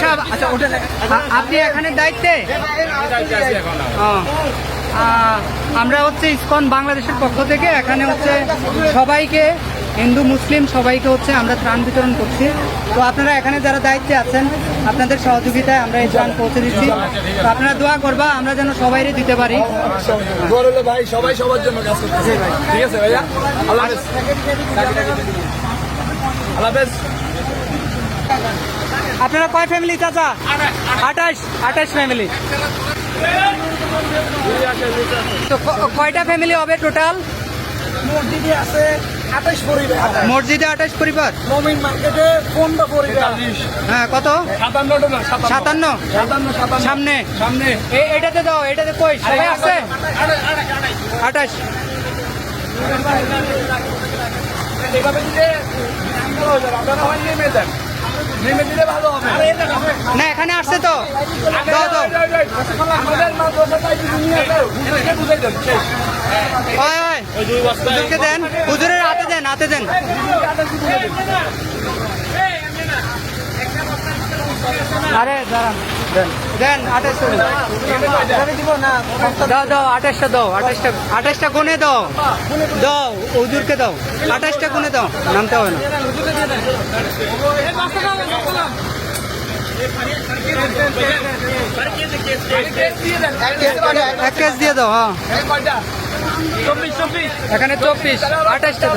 সাহেব আচ্ছা ওটা আপনি এখানে দায়িত্বে? আমরা হচ্ছে ইসকন বাংলাদেশের পক্ষ থেকে এখানে হচ্ছে সবাইকে হিন্দু মুসলিম সবাইকে হচ্ছে আমরা ত্রাণ বিতরণ করছি। তো আপনারা এখানে যারা দায়িত্বে আছেন আপনাদের সহযোগিতায় আমরা এই ত্রাণ পৌঁছে দিচ্ছি। তো আপনারা দোয়া করবা আমরা যেন সবাইরে দিতে পারি। ভাই সবাই সবার জন্য কাজ করতেছে। ঠিক আছে ভাইয়া? আল্লাহ আপনারা কয় ফ্যামিলি চাচা? আঠাশ। আঠাশ ফ্যামিলি তো কয়টা ফ্যামিলি হবে টোটাল মসজিদে আছে আঠাশ পরিবার। মসজিদে আঠাশ পরিবার? মমিন মার্কেটে পনেরো পরিবার। হ্যাঁ কত? সাতান্ন সাতান্ন। সামনে? সামনে। এটাতে দাও এটাতে কই? সবাই আছে? আঠাশ এভাবে আপনারা হয় নেমে দেন না এখানে আসছে তো। দেন হুজুরের হাতে দেন হাতে দেন। আরে দাঁড়ান। দেন। আঠাশটা দাও দাও, আঠাশটা দাও, আঠাশটা আঠাশটা গুনে দাও। দাও হুজুরকে দাও। আঠাশটা গুনে দাও, নামতে এক কেস দিয়ে দাও হ্যাঁ। এখানে চব্বিশ, আঠাশটা দাও।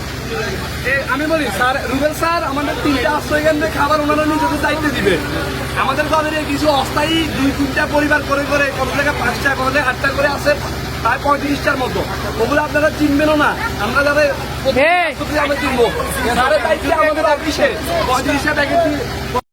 আমি বলি স্যার রুবেল স্যার আমাদের তিনটা আশ্রয় কেন্দ্রে খাবার ওনারা নিজেদের দায়িত্ব দিবে আমাদের তাদের কিছু অস্থায়ী দুই তিনটা পরিবার করে করে কত জায়গায় পাঁচটা কত জায়গায় আটটা করে আছে প্রায় পঁয়ত্রিশটার মতো। ওগুলো আপনারা চিনবেনও না আমরা যাদের! আমরা চিনবো। স্যারের দায়িত্ব আমাদের অফিসে পঁয়ত্রিশটা প্যাকেট